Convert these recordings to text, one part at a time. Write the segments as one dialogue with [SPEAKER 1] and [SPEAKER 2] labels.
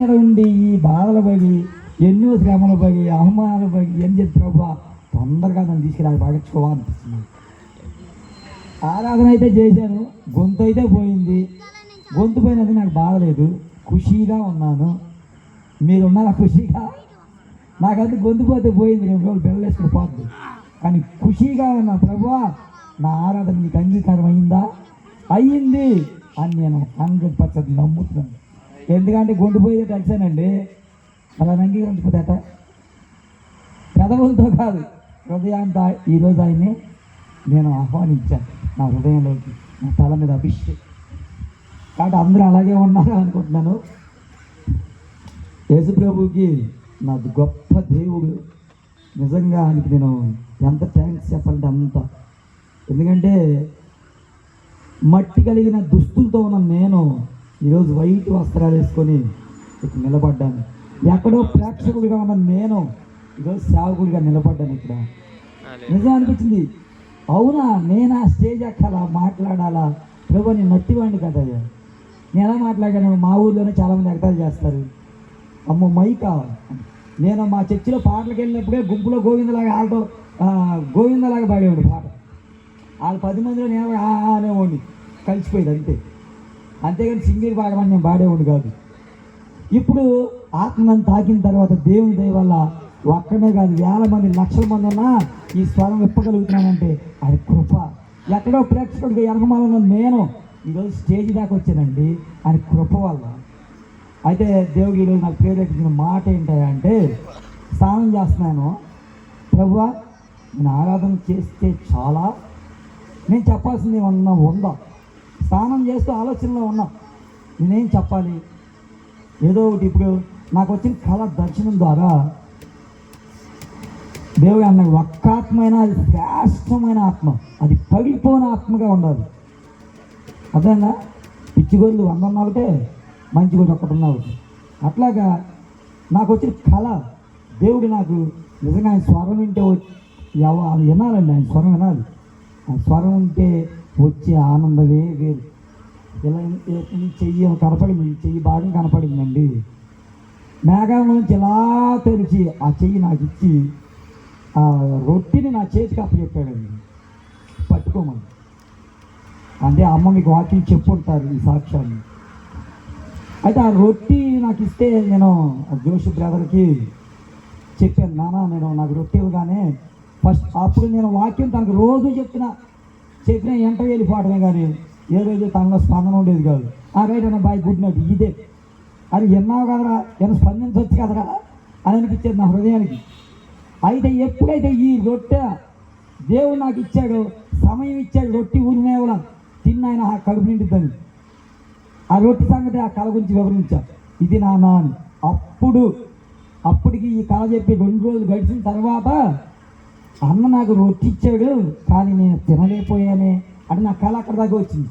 [SPEAKER 1] ఇక్కడ ఉండి ఈ బాధల పడి ఎన్నో శ్రమల పడి అవమానాలు పగి ఏం చెప్పి ప్రభా? తొందరగా నన్ను తీసుకురా పగచ్చుకోవాలనిపిస్తుంది ఆరాధన అయితే చేశాను గొంతు అయితే పోయింది. గొంతు పోయినది నాకు బాధలేదు ఖుషీగా ఉన్నాను. మీరు ఉన్నారా ఖుషీగా? నాకైతే గొంతు పోతే పోయింది రెండు రోజులు బెల్లవేసుకుని పోద్ది. కానీ ఖుషీగా ఉన్నా ప్రభా నా ఆరాధన నీకు అంగీకారం అయిందా? అయ్యింది అని నేను హండ్రెడ్ పర్సెంట్ నమ్ముతున్నాను. ఎందుకంటే గొంతు పోయేది తెలిసానండి అలా అంగీకరించకపోతే పెదవులతో కాదు హృదయాంతా ఈరోజు ఆయన్ని నేను ఆహ్వానించాను. నా హృదయంలోకి నా తల మీద అభిషేక్. కాబట్టి అందరూ అలాగే ఉన్నారు అనుకుంటున్నాను. యేసుప్రభుకి నా గొప్ప దేవుడు. నిజంగా ఆయనకి నేను ఎంత థ్యాంక్స్ చెప్పాలంటే అంత. ఎందుకంటే మట్టి కలిగిన దుస్తులతో ఉన్న నేను ఈరోజు వైట్ వస్త్రాలు వేసుకొని ఇక్కడ నిలబడ్డాను. ఎక్కడో ప్రేక్షకుడిగా ఉన్న నేను ఈరోజు సేవకుడిగా నిలబడ్డాను ఇక్కడ. నిజం అనిపించింది. అవునా? నేను? ఆ స్టేజ్ ఎక్కాలా? మాట్లాడాలా? ప్రభు నేను నట్టివాడిని కదా నేను ఎలా మాట్లాడాను? మా ఊర్లోనే చాలామంది ఎగతాలు చేస్తారు. అమ్మో మై కావాలి నేను మా చర్చిలో పాటలకు వెళ్ళినప్పుడే గుంపులో గోవిందలాగా ఆడటం గోవిందలాగా పాడేవాడు పాట. వాళ్ళు పది మందిలో నేను అనేవాడిని కలిసిపోయేది అంతే. అంతేగాని సింగిల్ పాడమని నేను పాడేవాడు కాదు. ఇప్పుడు ఆత్మను తాకిన తర్వాత దేవుని దయ వల్ల ఒక్కనే కాదు వేల మంది లక్షల మంది ఉన్నా ఈ స్వరం ఇప్పగలుగుతున్నానంటే అది కృప. ఎక్కడో ప్రేక్షకుడిగా ఎనకమాల నేను ఈరోజు స్టేజ్ దాకా వచ్చానండి. అది కృప వల్ల. అయితే దేవుడు ఈరోజు నాకు ప్రేరేపించిన మాట ఏంటంటే స్నానం చేస్తున్నాను. ప్రభు నేను ఆరాధన చేస్తే చాలా. నేను చెప్పాల్సింది ఏమన్నా ఉందా? స్నానం చేస్తూ ఆలోచనలో ఉన్నాం. నేనేం చెప్పాలి? ఏదో ఒకటి ఇప్పుడు నాకు వచ్చిన కళ దర్శనం ద్వారా దేవుడు అన్న ఒక్క ఆత్మైన అది శ్రేష్టమైన ఆత్మ. అది పగిలిపోయిన ఆత్మగా ఉండాలి. అర్థంగా పిచ్చిగోళ్ళు వంద ఉన్న ఒకటే మంచి గోడు ఒకటి ఉన్న ఒకటి. అట్లాగా నాకు వచ్చిన కళ దేవుడు నాకు నిజంగా ఆయన స్వరం వింటే ఎవ అది వినాలండి ఆయన స్వరం వినాలి. ఆయన స్వరం ఉంటే వచ్చే ఆనందమే వేరు. ఇలా చెయ్యి కనపడింది చెయ్యి భాగం కనపడిందండి. మేఘం నుంచి ఇలా తెరిచి ఆ చెయ్యి నాకు ఇచ్చి ఆ రొట్టిని నా చేతికి అప్పచెప్పాడండి. పట్టుకోమని. అంటే అమ్మ మీకు వాకింగ్ చెప్పుంటారు ఈ సాక్ష్యాన్ని. అయితే ఆ రొట్టి నాకు ఇస్తే నేను ఆ జోష్ బ్రదర్కి చెప్పాను నాన్న నేను నాకు రొట్టె ఇవ్వగానే ఫస్ట్ అప్పుడు నేను వాక్యం తనకు రోజు చెప్పిన చెప్పిన ఎంట వెళ్ళిపోవడమే కానీ ఏ రోజు తనలో స్పందన ఉండేది కాదు. ఆ రైట్ అన్న బాయ్ గుడ్ నైట్ ఇదే. అది విన్నావు కదరా? నేను స్పందించవచ్చు కదరా? అని అనిపించేది నా హృదయానికి. అయితే ఎప్పుడైతే ఈ రొట్టె దేవుడు నాకు ఇచ్చాడు సమయం ఇచ్చాడు రొట్టి ఊరినేవల తిన్నాయన ఆ కడుపు నిండుద్దని. ఆ రొట్టి సంగతి ఆ కళ గురించి వివరించా. ఇది నా నాన్న అప్పుడు అప్పటికి ఈ కళ చెప్పి రెండు రోజులు గడిచిన తర్వాత అన్న నాకు రొట్టి ఇచ్చాడు కానీ నేను తినలేకపోయానే అంటే నా కళ అక్కడ దాకా వచ్చింది.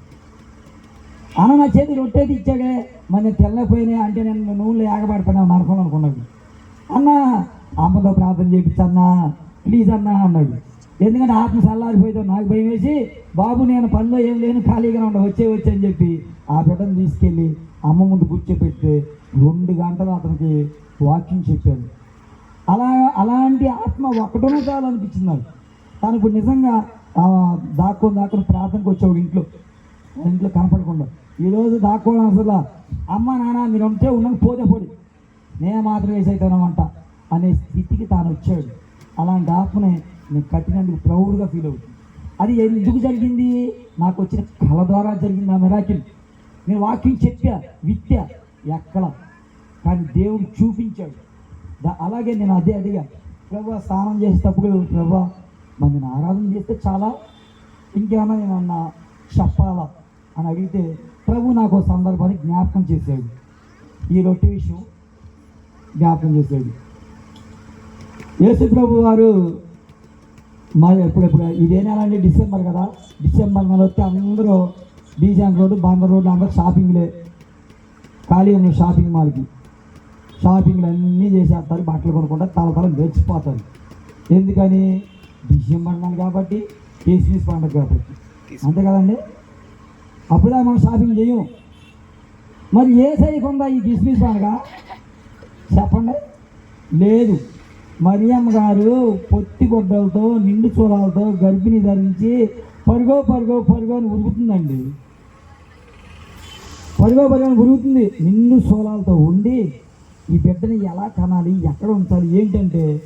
[SPEAKER 1] అన్న నా చేతి రొట్టె అయితే ఇచ్చాడే మరి నేను తినలేకపోయినా అంటే నేను నూనెలో ఏగబడిపోయినా నరకం అనుకున్నాడు. అన్న అమ్మతో ప్రార్థన చేయించన్నా ప్లీజ్ అన్నా అన్నాడు. ఎందుకంటే ఆత్మ చల్లారిపోయేదో నాకు భయం వేసి బాబు నేను పనిలో ఏం లేను ఖాళీగా ఉండ వచ్చే వచ్చే అని చెప్పి ఆ బిడ్డను తీసుకెళ్ళి అమ్మ ముందు కూర్చోపెట్టి రెండు గంటలు అతనికి వాకింగ్ చెప్పాను అలా అలాంటి ఆత్మ ఒక్కటనే చాలు అనిపించింది నాకు. తను ఇప్పుడు నిజంగా దాక్కుని దాక్కుని ప్రార్థనకు వచ్చేవాడు ఇంట్లో. ఇంట్లో కనపడకుండా. ఈరోజు దాక్కోవడం అసలు అమ్మ నాన్న మీరు ఉంటే ఉన్నాను పోతే పోడి నేను మాత్రం వేసైతానమంట అనే స్థితికి తాను వచ్చాడు. అలాంటి ఆత్మనే నేను కట్టినందుకు ప్రౌడ్గా ఫీల్ అవుతుంది. అది ఎందుకు జరిగింది? నాకు వచ్చిన కళ ద్వారా జరిగింది ఆ మెరాకిల్ నేను వాక్యం చెప్పా విత్య ఎక్కడ కానీ దేవుడు చూపించాడు. అలాగే నేను అదే అడిగాను ప్రభు స్నానం చేసేటప్పుడు ప్రభు మరి నేను ఆరాధన చేస్తే చాలా ఇంకేమన్నా నేను అన్న చెప్పాలా? అని అడిగితే ప్రభు నాకు సందర్భాన్ని జ్ఞాపకం చేశాడు. ఈ రొట్టె విషయం జ్ఞాపకం చేశాడు. యేసు ప్రభు వారు మరి ఎప్పుడెప్పుడు ఇదే నెల అండి డిసెంబర్ కదా డిసెంబర్ నెల వస్తే అందరూ బీజాన్ రోడ్డు బందర్ రోడ్డు అందరూ షాపింగ్లే. ఖాళీ ఉన్న షాపింగ్ మాల్కి. షాపింగ్లు అన్నీ చేసేస్తారు బట్టలు కొనుక్కుంటారు తల తల మెచ్చిపోతారు ఎందుకని? డిసెంబర్ నెల కాబట్టి క్రిస్మస్ పండుగ కాబట్టి. అంతే కదండి? అప్పుడే మనం షాపింగ్ చేయం. మరి ఏ సైకి ఉందా ఈ క్రిస్మస్ పండుగ? చెప్పండి. లేదు. మరియమ్మ గారు పొత్తి గుడ్డలతో నిండు చూలాలతో గర్భిణి ధరించి పరుగో పరుగో పరుగో అని ఉరుకుతుందండి. పరుగో పరుగో అని ఉరుగుతుంది నిండు సోలాలతో ఉండి ఈ బిడ్డని ఎలా కనాలి? ఎక్కడ ఉంచాలి? ఏంటంటే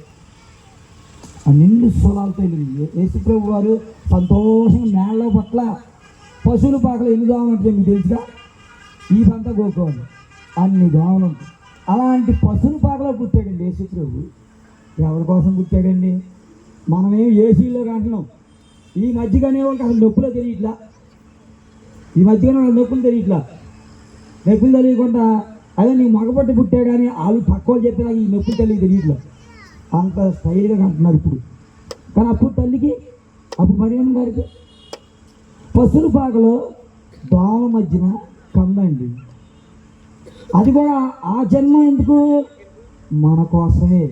[SPEAKER 1] ఆ నిండు సోలాలతో వెళ్ళింది. యేసుప్రభు వారు సంతోషంగా మేళ్ళ పట్ల పశువుల పాకలు ఎన్ని దోమలు మీకు తెలుసుగా? ఈ పంట కోకోవాలి. అన్ని దోమలు అలాంటి పశువుల పాకలో పుట్టాడండి యేసుప్రభు. ఎవరి కోసం పుట్టాడండి? మనమేం ఏసీలో కంటున్నాం ఈ మధ్యగానే వాళ్ళకి అసలు నొప్పులో తెలియట్లా? ఈ మధ్యగానే వాళ్ళ నొప్పులు తెలియట్లా? నొప్పులు తెలియకుండా అదే నీకు మగపట్టి పుట్టాడు కానీ వాళ్ళు పక్కలు చెప్పినా ఈ నొప్పి తెలియ నీటిలో అంత స్టైల్గా అంటున్నారు ఇప్పుడు. కానీ అప్పుడు తల్లికి అప్పుడు మరియమ్మ గారికి పసులు పాకలో దోమల మధ్యన కందండి అది కూడా ఆ జన్మ ఎందుకు? మన కోసమే.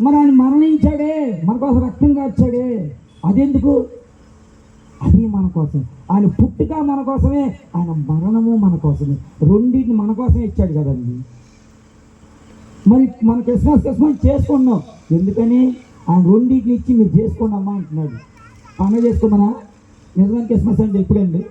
[SPEAKER 1] మరి ఆయన మరణించాడే మన కోసం రక్తం కాచాడే అదెందుకు? అది మన కోసం ఆయన పుట్టుక మన కోసమే ఆయన మరణము మన కోసమే. రెండింటిని మన కోసమే ఇచ్చాడు కదండి. మరి మన క్రిస్మస్ క్రిస్మస్ చేసుకున్నాం ఎందుకని? ఆయన రెండింటిని ఇచ్చి మీరు చేసుకోండి అమ్మా అంటున్నాడు. పండుగ చేసుకోమనా? నిజమైన క్రిస్మస్ అంటే ఎప్పుడండి?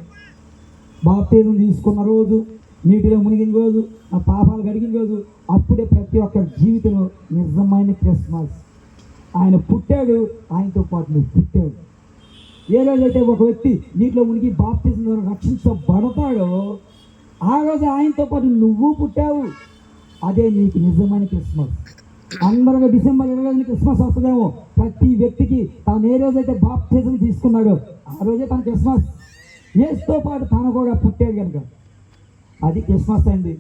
[SPEAKER 1] బాప్తీజం తీసుకున్న రోజు నీటిలో మునిగిన రోజు ఆ పాపాలు కడిగిన రోజు అప్పుడే ప్రతి ఒక్కరి జీవితంలో నిజమైన క్రిస్మస్. ఆయన పుట్టాడు ఆయనతో పాటు నువ్వు పుట్టాడు ఏ రోజైతే ఒక వ్యక్తి నీటిలో మునిగి బాప్తిజం ద్వారా రక్షించబడతాడో ఆ రోజు ఆయనతో పాటు నువ్వు పుట్టావు. అదే నీకు నిజమైన క్రిస్మస్. అందరూ డిసెంబర్ ఇరవై రోజున క్రిస్మస్ వస్తుందేమో. ప్రతి వ్యక్తికి తాను ఏ రోజైతే బాప్తిజం తీసుకున్నాడో ఆ రోజే తన క్రిస్మస్. ఏసుతో పాటు తాను కూడా పుట్టాడు కనుక. అది క్రిస్మస్ అండి.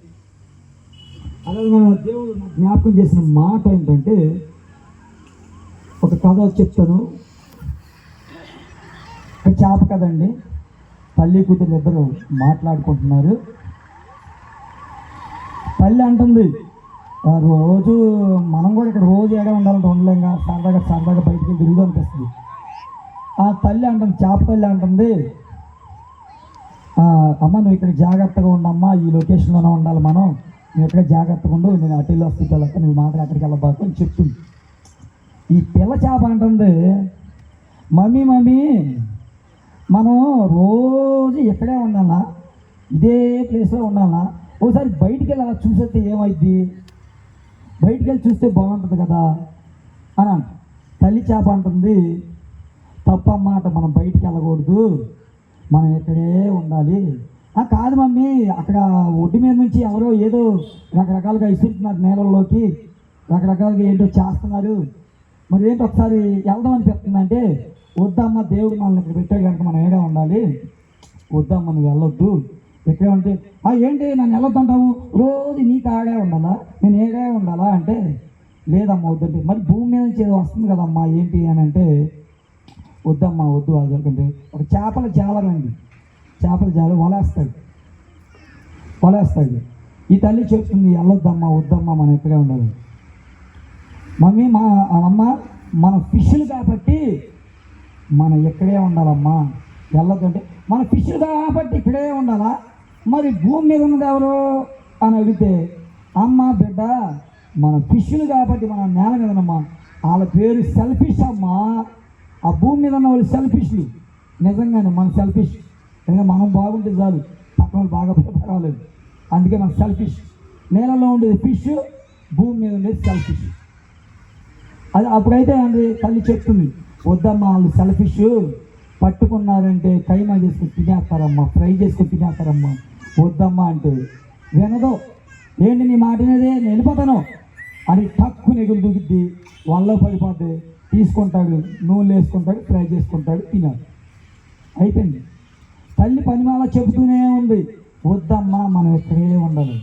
[SPEAKER 1] అలాగే మన దేవుడు జ్ఞాపకం చేసిన మాట ఏంటంటే ఒక కథ చెప్తాను. ఇక్కడ చేప కదండి. తల్లి కూతురు ఇద్దరు మాట్లాడుకుంటున్నారు. తల్లి అంటుంది రోజు మనం కూడా ఇక్కడ రోజు ఏడా ఉండాలంటే ఉండలేంగా సరదాగా సరదాగా బయటికి వెళ్ళి తిరుగుతూ అనిపిస్తుంది. ఆ తల్లి అంటుంది చేప తల్లి అంటుంది అమ్మ నువ్వు ఇక్కడ జాగ్రత్తగా ఉండమ్మా ఈ లొకేషన్లోనే ఉండాలి మనం. నువ్వు ఇక్కడ జాగ్రత్తగా ఉండు నేను అటు వెళ్ళి వస్తే వెళ్ళొస్తా నువ్వు మాత్రం అక్కడికి వెళ్ళబాకు అని చెప్తుంది. ఈ పిల్ల చేప అంటుంది మమ్మీ మమ్మీ మనం రోజు ఇక్కడే ఉండాలా? ఇదే ప్లేస్లో ఉండాలా? ఒకసారి బయటికి వెళ్ళి అలా చూసేస్తే ఏమైద్ది? బయటికి వెళ్ళి చూస్తే బాగుంటుంది కదా? అని అంట తల్లి చేప అంటుంది తప్పమాట మనం బయటికి వెళ్ళకూడదు. మనం ఇక్కడే ఉండాలి. "ఆ, కాదు మమ్మీ అక్కడ ఒడ్డు మీద నుంచి ఎవరో ఏదో రకరకాలుగా ఇస్తున్నారు నేలల్లోకి. రకరకాలుగా ఏంటో చేస్తున్నారు. మరి ఏంటి ఒకసారి వెళ్దాం చెప్తుందంటే వద్దమ్మ దేవుడు మనల్ని ఇక్కడ పెట్టే కనుక మనం ఏడా ఉండాలి? వద్దమ్మ నువ్వు వెళ్ళొద్దు. ఎక్కడే ఉంటే "ఆ, ఏంటి? నన్ను వెళ్ళొద్దంటావు? రోజు నీకు ఆడే ఉండాలా? నేను ఏడే ఉండాలా? అంటే లేదమ్మా వద్దంటే. మరి భూమి మీద నుంచి ఏదో వస్తుంది కదమ్మా ఏంటి అని అంటే వద్దమ్మా వద్దు. అది ఎందుకంటే ఒక చేపల జాలరండి చేపల జాల వలేస్తాడు. వలేస్తాడు. ఈ తల్లి చెప్తుంది వెళ్ళొద్దమ్మా వద్దమ్మా మనం ఇక్కడే ఉండాలి. మమ్మీ మా అమ్మ మన ఫిష్లు కాబట్టి మనం ఇక్కడే ఉండాలమ్మా. వెళ్ళదంటే మన ఫిష్ కాబట్టి ఇక్కడే ఉండాలా? మరి భూమి మీద ఉన్నది ఎవరు? అని అడిగితే అమ్మ బిడ్డ మన ఫిష్లు కాబట్టి మన నేల మీద ఉన్నమ్మా వాళ్ళ పేరు సెల్ఫిష్ అమ్మా. ఆ భూమి మీద ఉన్న వాళ్ళు సెల్ఫిష్లు నిజంగానే మన సెల్ఫిష్ ఎందుకంటే మనం బాగుంటే చాలు. పక్కన వాళ్ళు బాగా పడితే పర్వాలేదు. అందుకే మన సెల్ఫిష్ నేలలో ఉండేది ఫిష్ భూమి మీద ఉండేది సెల్ఫిష్ అది అప్పుడైతే అండి తల్లి చెప్తుంది. వద్దమ్మా వాళ్ళు సెల్ఫిష్ పట్టుకున్నారంటే కైమా చేసుకుని తినేస్తారమ్మా ఫ్రై చేసుకుని తినేస్తారమ్మా. వద్దమ్మా అంటే వినదో. ఏంటి నీ మాట నేను వెళ్ళిపోతాను. అని తక్కువ నెగులు దూకిద్ది. వాళ్ళ పడిపోతే తీసుకుంటాడు నూనెలు వేసుకుంటాడు ఫ్రై చేసుకుంటాడు తినాడు అయిపోయింది. తల్లి పనిమాల చెబుతూనే ఉంది. వద్దమ్మా మనం ఇక్కడే ఉండాలి.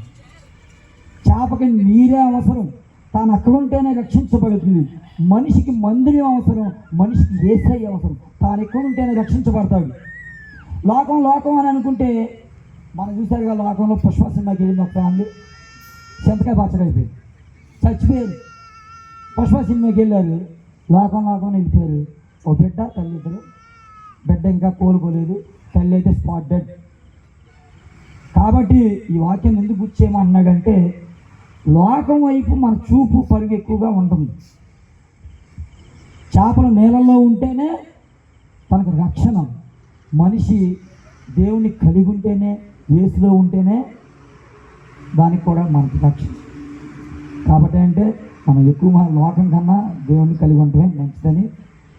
[SPEAKER 1] చేపకి నీరే అవసరం. తాను అక్కడ ఉంటేనే రక్షించబడుతుంది. మనిషికి మందిరం అవసరం మనిషికి ఏసై అవసరం. తాను ఎక్కడ ఉంటేనే రక్షించబడతాడు. లోకం లోకం అని అనుకుంటే మనం చూసారుగా లోకంలో పుష్ప సినిమాకి వెళ్ళింది ఒక ఫ్యామిలీ. చెంతకాయ పచ్చడి అయిపోయింది. చచ్చిపోయారు. పుష్ప సినిమాకి వెళ్ళారు. లోకం లోకం వెళ్ళిపోయారు. ఓ బిడ్డ తల్లి ఇద్దరు. బిడ్డ ఇంకా కోలుకోలేదు. తల్లి అయితే స్పాట్ డెడ్. కాబట్టి ఈ వాక్యం ఎందుకు గుర్తి చేయమంటున్నాడంటే లోకం వైపు మన చూపు పరుగు ఎక్కువగా ఉంటుంది. చేపలు నీళ్ళల్లో ఉంటేనే తనకు రక్షణ. మనిషి దేవుని కలిగి ఉంటేనే వేసులో ఉంటేనే దానికి కూడా మనకి రక్షణ. కాబట్టి అంటే మనం ఎక్కువ మన లోకం కన్నా దేవుని కలిగి ఉండటమే మంచిదని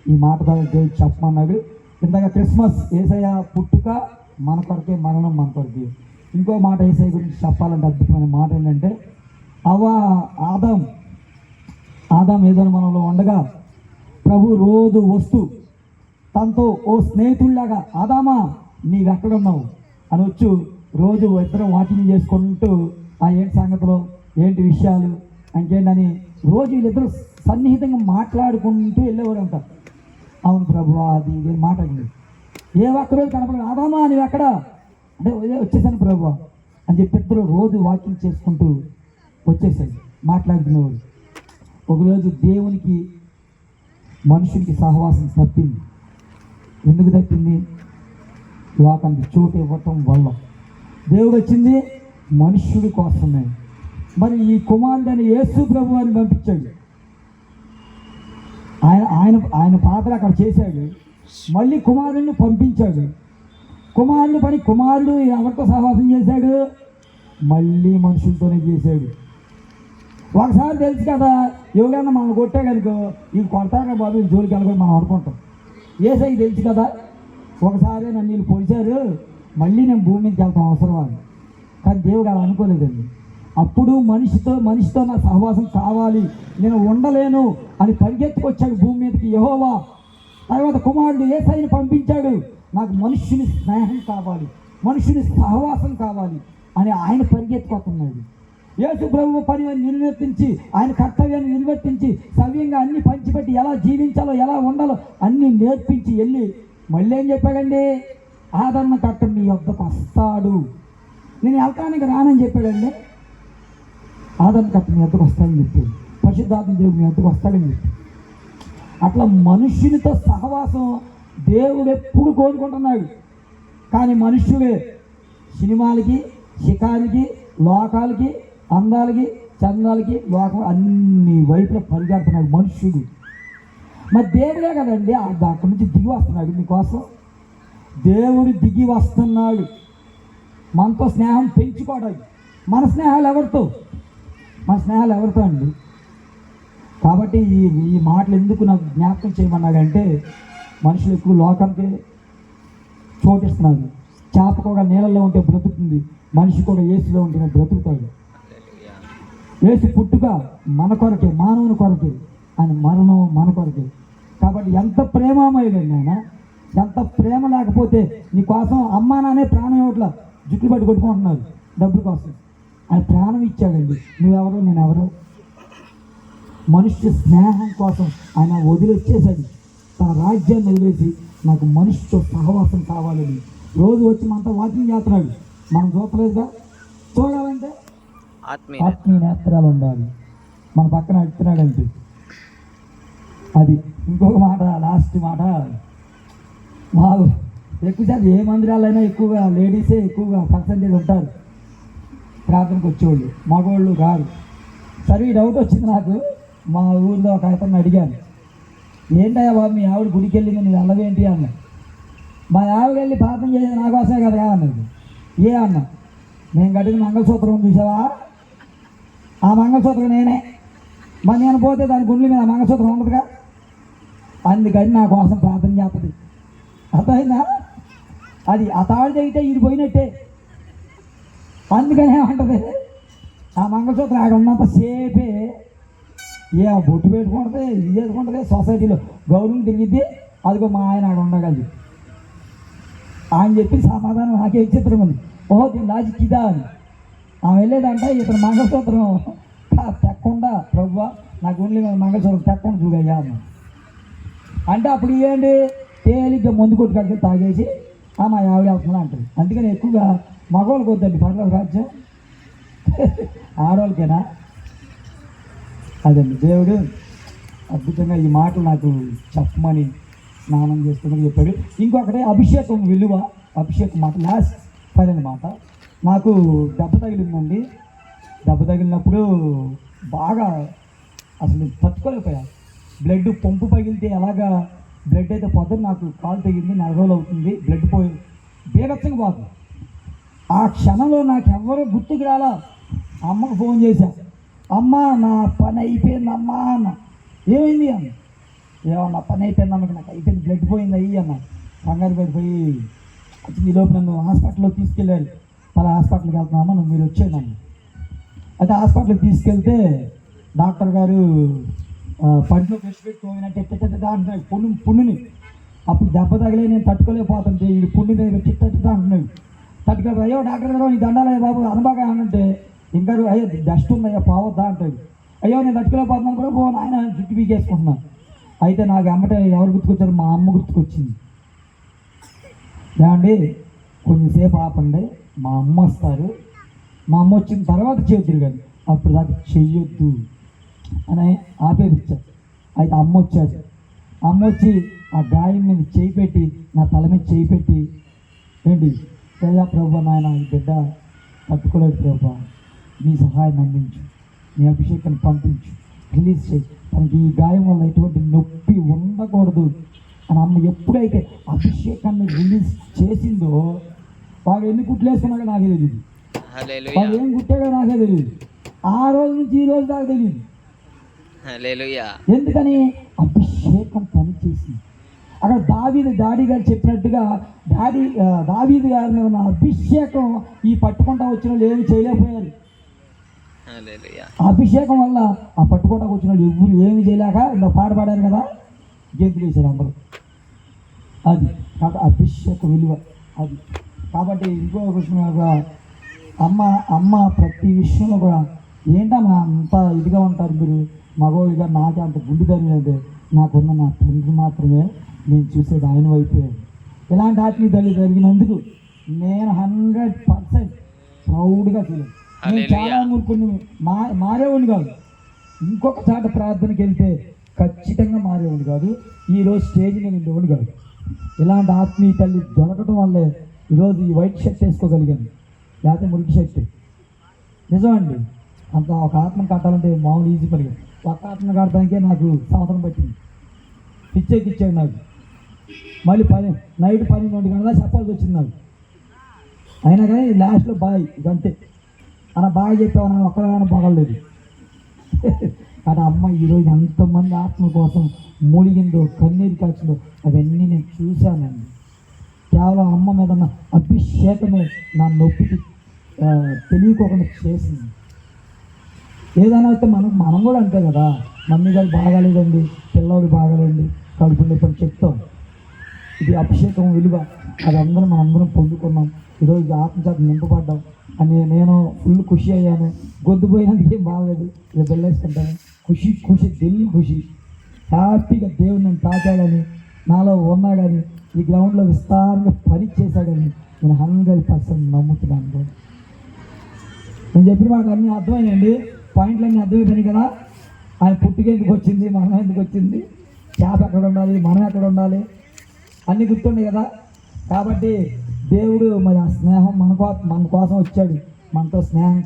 [SPEAKER 1] ఈ మాట ద్వారా దేవుడు చెప్పమన్నాడు. ఇందాక క్రిస్మస్ ఏసయ్య పుట్టుక మన కొరకే మరణం మన కొరకే. ఇంకో మాట ఏసయ్య గురించి చెప్పాలంటే అద్భుతమైన మాట ఏంటంటే అవ ఆదాం ఆదాం ఏదైనా మనలో ఉండగా ప్రభు రోజు వస్తూ తనతో ఓ స్నేహితుల్లాగా ఆదామా నీవెక్కడున్నావు? అని వచ్చు రోజు ఇద్దరం వాకింగ్ చేసుకుంటూ ఆ ఏంటి సంగతులు ఏంటి విషయాలు ఇంకేంటని రోజు వీళ్ళిద్దరు సన్నిహితంగా మాట్లాడుకుంటూ వెళ్ళేవారంట. అవును ప్రభు అది ఇది మాట మాట్లాడింది ఏ ఒక్కరోజు కనపడదు ఆదామా నీవు ఎక్కడ అంటే వచ్చేసాను ప్రభు అని చెప్పి ఇద్దరు రోజు వాకింగ్ చేసుకుంటూ వచ్చేసాడు మాట్లాడుకునేవాడు ఒకరోజు దేవునికి మనుషునికి సహవాసం తప్పింది. ఎందుకు తప్పింది? లోకానికి చోటు ఇవ్వటం వల్ల. దేవుడు వచ్చింది మనుష్యుడి కోసమే. మరి ఈ కుమారుడని యేసు ప్రభు అని పంపించాడు. ఆయన ఆయన ఆయన పాత్ర అక్కడ చేశాడు. మళ్ళీ కుమారుడిని పంపించాడు. కుమారుడు పని కుమారుడు ఎవరితో సహవాసం చేశాడు? మళ్ళీ మనుషులతోనే చేశాడు. ఒకసారి తెలుసు కదా ఎవరైనా మనం కొట్టే కనుక ఈ కొడతారా బాబు ఇది జోలికి వెళ్ళకూడదు మనం అనుకుంటాం. ఏసై తెలుసు కదా? ఒకసారి నన్ను వీళ్ళు పొడిచారు మళ్ళీ నేను భూమి మీదకి వెళ్తాం అవసరం అని కానీ దేవుడు అలా అనుకోలేదండి. అప్పుడు మనిషితో మనిషితో నా సహవాసం కావాలి. నేను ఉండలేను అని పరిగెత్తుకొచ్చాడు భూమి మీదకి యహోవా. తర్వాత కుమారుడు ఏసైని పంపించాడు. నాకు మనుష్యుని స్నేహం కావాలి మనుషుని సహవాసం కావాలి అని ఆయన పరిగెత్తుకొస్తున్నాడు. యేసు ప్రభు పనిని నిర్వర్తించి ఆయన కర్తవ్యాన్ని నిర్వర్తించి సవ్యంగా అన్ని పంచిపెట్టి ఎలా జీవించాలో ఎలా ఉండాలో అన్ని నేర్పించి వెళ్ళి మళ్ళీ ఏం చెప్పాడండి? ఆదరణ కట్ట మీ వద్దకు వస్తాడు. నేను వెళ్తానికి రానని చెప్పాడండి. ఆదరణ కట్ట మీ వద్దకు వస్తాడని చెప్పాడు పరిశుద్ధాత్మ దేవుడు మీ వద్దకు వస్తాడని చెప్పాడు అట్లా మనుష్యునితో సహవాసం దేవుడు ఎప్పుడు కోరుకుంటున్నాడు. కానీ మనుషులే సినిమాలకి షికారికి లోకాలకి అందాలకి చందాలకి లోకం అన్ని వైపులా పరిగెడుతున్నాడు మనుషులు మరి దేవుడే కదండి అక్కడి నుంచి దిగి వస్తున్నాడు మీకోసం. దేవుడు దిగి వస్తున్నాడు. మనతో స్నేహం పెంచుకోవడానికి. మన స్నేహాలు ఎవరితో? మన స్నేహాలు ఎవరితో అండి? కాబట్టి ఈ ఈ మాటలు ఎందుకు నాకు జ్ఞాపకం చేయమన్నాడంటే మనుషులు ఎక్కువ లోకానికి చోటిస్తున్నారు చేప కూడా నీళ్ళలో ఉంటే బ్రతుకుతుంది. మనిషి కూడా ఏసులో ఉంటేనే బ్రతుకుతాడు. వేసి పుట్టుక మన కొరకే మానవుని కొరకే ఆయన మరణం మన కొరకే. కాబట్టి ఎంత ప్రేమమయ్యండి ఆయన ఎంత ప్రేమ లేకపోతే నీ కోసం అమ్మా నానే ప్రాణం ఇవ్వట్లా జుట్లు పట్టి కొట్టుకుంటున్నారు డబ్బుల కోసం. ఆయన ప్రాణం ఇచ్చాడండి. నువ్వెవరో? నేను ఎవరో మనుష్య స్నేహం కోసం ఆయన వదిలేసేసాడు తన రాజ్యాన్ని వదిలేసి నాకు మనిషితో సహవాసం కావాలని. రోజు వచ్చి మనతో వాకింగ్ చేస్తున్నాడు. మనం చూడలేదుగా? చూడాలి
[SPEAKER 2] ఆత్మీయ
[SPEAKER 1] నేత్రాలు. ఉండాలి. మన పక్కన అడుగుతున్నాడంటే అది ఇంకొక మాట లాస్ట్ మాట. మాకు ఎక్కువ శాతం ఏ మందిరాలైనా ఎక్కువగా లేడీసే ఎక్కువగా పర్సంటేజ్ ఉంటారు. ప్రార్థనకు వచ్చేవాళ్ళు. మగవాళ్ళు రారు సరే ఈ డౌట్ వచ్చింది నాకు. మా ఊర్లో ఒక అతను అడిగాను. ఏంటయ్యా బాబు మీ ఆవిడ గుడికి వెళ్ళింది నువ్వు వెళ్ళవేంటి అన్న మా ఆవిడ వెళ్ళి ప్రార్థన చేసేది నా కోసమే కదా అన్నది ఏ అన్న? నేను కట్టిన మంగళసూత్రం చూసావా? ఆ మంగళసూత్రం నేనే. మరి నేను పోతే దాని గుండెల మీద మంగళసూత్రం ఉండదుగా? అందుకని నా కోసం ప్రార్థన చేస్తుంది. అర్థమైందా? అది ఆ తాడు ఇది పోయినట్టే. అందుకనే ఉంటుంది ఆ మంగళసూత్రం అక్కడ ఉన్నంత సేపే ఏమో బొట్టు పెట్టుకుంటుంది ఇది చేసుకుంటుంది సొసైటీలో గౌరవం తిరిగిద్ది అదిగో మా ఆయన ఆడ ఉండగలదు ఆయన చెప్పి సమాధానం నాకే విచిత్రం ఉంది. ఓహో దీని లాజిక్ ఇదా అని. ఆమె వెళ్ళేదంట ఇతను మంగళసూత్రం. తెక్కకుండా ప్రభు నా గుండెల మీద మంగళసూత్రం తెక్కకుండా చూడయ్యా అంటే అప్పుడు ఏంటి తేలిగ్గా మందు కొట్టు కడిగి తాగేసి ఆ మా ఆవిడ వెళ్తున్నా అంటుంది. అందుకని ఎక్కువగా మగవాళ్ళకి వద్దండి పర్లేదు రాజ్యం. ఆడవాళ్ళకేనా? అదండి దేవుడు అద్భుతంగా ఈ మాటలు నాకు చెప్పమని స్నానం చేస్తుందని చెప్పాడు. ఇంకొకటి అభిషేకం విలువ అభిషేకం మాట లాస్ట్ ఫైనల్ మాట. నాకు దెబ్బ తగిలిందండి. దెబ్బ తగిలినప్పుడు బాగా అసలు తట్టుకోలేకపోయా బ్లడ్ పంపు పగిలితే ఎలాగా బ్లడ్ అయితే పోతుంది నాకు కాలు తగింది నెల రోజులు అవుతుంది. బ్లడ్ పోయి బీభత్సంగా పోతుంది ఆ క్షణంలో నాకు ఎవరు గుర్తుకు రాలా. అమ్మకు ఫోన్ చేశా. అమ్మ నా పని అయిపోయింది అమ్మా అన్న. ఏమైంది అన్న? ఏమన్నా పని అయిపోయింది అమ్మకి నాకు అయిపోయింది. బ్లడ్ పోయింది అయ్యి అన్న. కంగారు పడిపోయి ఈ లోపు నన్ను హాస్పిటల్లో తీసుకెళ్ళారు. పలా హాస్పిటల్కి వెళ్తున్నామా? నువ్వు మీరు వచ్చేదాన్ని అయితే హాస్పిటల్కి తీసుకెళ్తే డాక్టర్ గారు పంటలో పంట్లో బ్రష్ పెట్టి తోమినట్టు ఎట్ట ఎట్ట అంటున్నాడు. పుండు పుండుని అప్పుడు దెబ్బ తగిలే నేను తట్టుకోలేకపోతుంటే ఈ పుండు మీద పెట్టి అంటున్నాయి ఇట్ట అంటున్నాడు. తట్టుకోలేదు అయ్యో డాక్టర్ గారు నీ దండాలయ్య బాబు అనబాగా అనంటే ఇంకా అయ్యో డస్ట్ ఉందయ్యా పోవద్దా అంటాడు. అయ్యో నేను తట్టుకోలేకపోతున్నాను కూడా పో నాయన జుట్టు పీకేసుకుంటున్నాను అయితే నాకు అమ్మట ఎవరు గుర్తుకొచ్చారు? మా అమ్మ గుర్తుకొచ్చింది. ఏమండి కొంచెంసేపు ఆపండి. మా అమ్మ వస్తారు. మా అమ్మ వచ్చిన తర్వాత చేతులు కానీ అప్పుడు దాకా చెయ్యొద్దు అని ఆపేపించారు అయితే అమ్మ వచ్చారు. అమ్మ వచ్చి ఆ గాయం మీద చేయి పెట్టి నా తల మీద చేయి పెట్టి ఏంటి? ప్రజా ప్రభు నాయన ఈ బిడ్డ తట్టుకోలేదు ప్రభు. మీ సహాయం అందించు. మీ అభిషేకాన్ని పంపించు. రిలీజ్ చేయి. తనకి ఈ గాయం వల్ల ఎటువంటి నొప్పి ఉండకూడదు. అని అమ్మ ఎప్పుడైతే అభిషేకాన్ని రిలీజ్ చేసిందో వాడు ఎన్ని కుట్లు వేసుకున్నాడో నాకే తెలియదు వాడు ఏం కుట్టాడో నాకే తెలియదు ఆ రోజు నుంచి ఈ రోజు దాకా తెలియదు ఎందుకని? అభిషేకం పనిచేసింది అక్కడ దావీదు డాడీ గారు చెప్పినట్టుగా డాడీ దావీదు గారి మీద ఉన్న అభిషేకం ఈ పట్టుకుంటా వచ్చిన వాళ్ళు ఏమి చేయలేకపోయారు. అభిషేకం వల్ల ఆ పట్టుకుంటా వచ్చిన వాళ్ళు ఎవరు ఏమి చేయలేక ఇలా పాట పాడారు కదా? గెంతులు వేశారు అందరూ. అది. కాబట్టి అభిషేక విలువ. అది. కాబట్టి ఇంకో విషయం కూడా అమ్మ అమ్మ ప్రతి విషయంలో కూడా ఏంటమ్మా అంత ఇదిగా ఉంటారు మీరు? మగవాడిగా నాకే అంత గుండె తగిలినది నాకున్న నా తండ్రి మాత్రమే నేను చూసేది ఆయన వైపే. ఇలాంటి ఆత్మీయ తల్లి జరిగినందుకు నేను హండ్రెడ్ పర్సెంట్ ప్రౌడ్గా ఫీల్ నేను. చాలా కొన్ని మా మారేవాడిని కాదు. ఇంకొక చాట ప్రార్థనకి వెళ్తే ఖచ్చితంగా మారేవాడిని కాదు. ఈ రోజు స్టేజ్ మీద ఉండేవాడు కాదు. ఇలాంటి ఆత్మీయ తల్లి దొరకడం వల్లే ఈరోజు ఈ వైట్ షర్ట్ వేసుకోగలిగాను. లేకపోతే మురికి షర్ట్. నిజమండి అంత ఒక ఆత్మను కట్టాలంటే మామూలు ఈజీ పని ఒక ఆత్మ కట్టడానికే నాకు సంవత్సరం పట్టింది. పిచ్చేకి ఇచ్చాడు నాకు. మళ్ళీ పని నైట్ పన్నెండు గంటల చెప్పాల్సి వచ్చింది నాకు. అయినా కానీ లాస్ట్లో బాయ్ ఇదంతే అలా బాగా చెప్పావు నా ఒక్కడైనా బాగలేదు. కానీ అమ్మ ఈరోజు ఎంతమంది ఆత్మ కోసం మూలిగిందో కన్నీరు కాల్చిందో అవన్నీ నేను చూశానండి. కేవలం అమ్మ మీద ఉన్న అభిషేకమే నా నొప్పికి తెలియకోకుండా చేసింది. ఏదైనా అయితే మనం మనం కూడా అంతే కదా. మమ్మీ గారు బాగాలేదండి పిల్లవాడు బాగాలేదండి కడుపు నొప్పి చెప్తాం. ఇది అభిషేకం విలువ. అది అందరం మనం అందరం పొందుకున్నాం. ఈరోజు ఆత్మచేత నింపబడ్డాం. అని నేను ఫుల్ ఖుషి అయ్యాను. గొద్దుపోయినందుకు ఏం బాగలేదు. రేపు వెళ్ళేసుకుంటాను ఖుషి ఖుషి ఢిల్లీ ఖుషి. హ్యాపీగా దేవుడు నేను తాకాడని నాలో ఉన్నాడని ఈ గ్రౌండ్లో విస్తారంగా పని చేశాడని నేను హండ్రెడ్ పర్సెంట్ నమ్ముతున్నాను కూడా నేను చెప్పిన మాకు అన్నీ అర్థమైనాయండి. పాయింట్లు అన్నీ అర్థమైపోయినాయి కదా. ఆయన పుట్టుక ఎందుకు వచ్చింది? మనం ఎందుకు వచ్చింది? చేప ఎక్కడ ఉండాలి? మనం ఎక్కడ ఉండాలి? అన్నీ గుర్తుండే కదా. కాబట్టి దేవుడు మరి ఆ స్నేహం మన కో మన కోసం వచ్చాడు. మనతో స్నేహం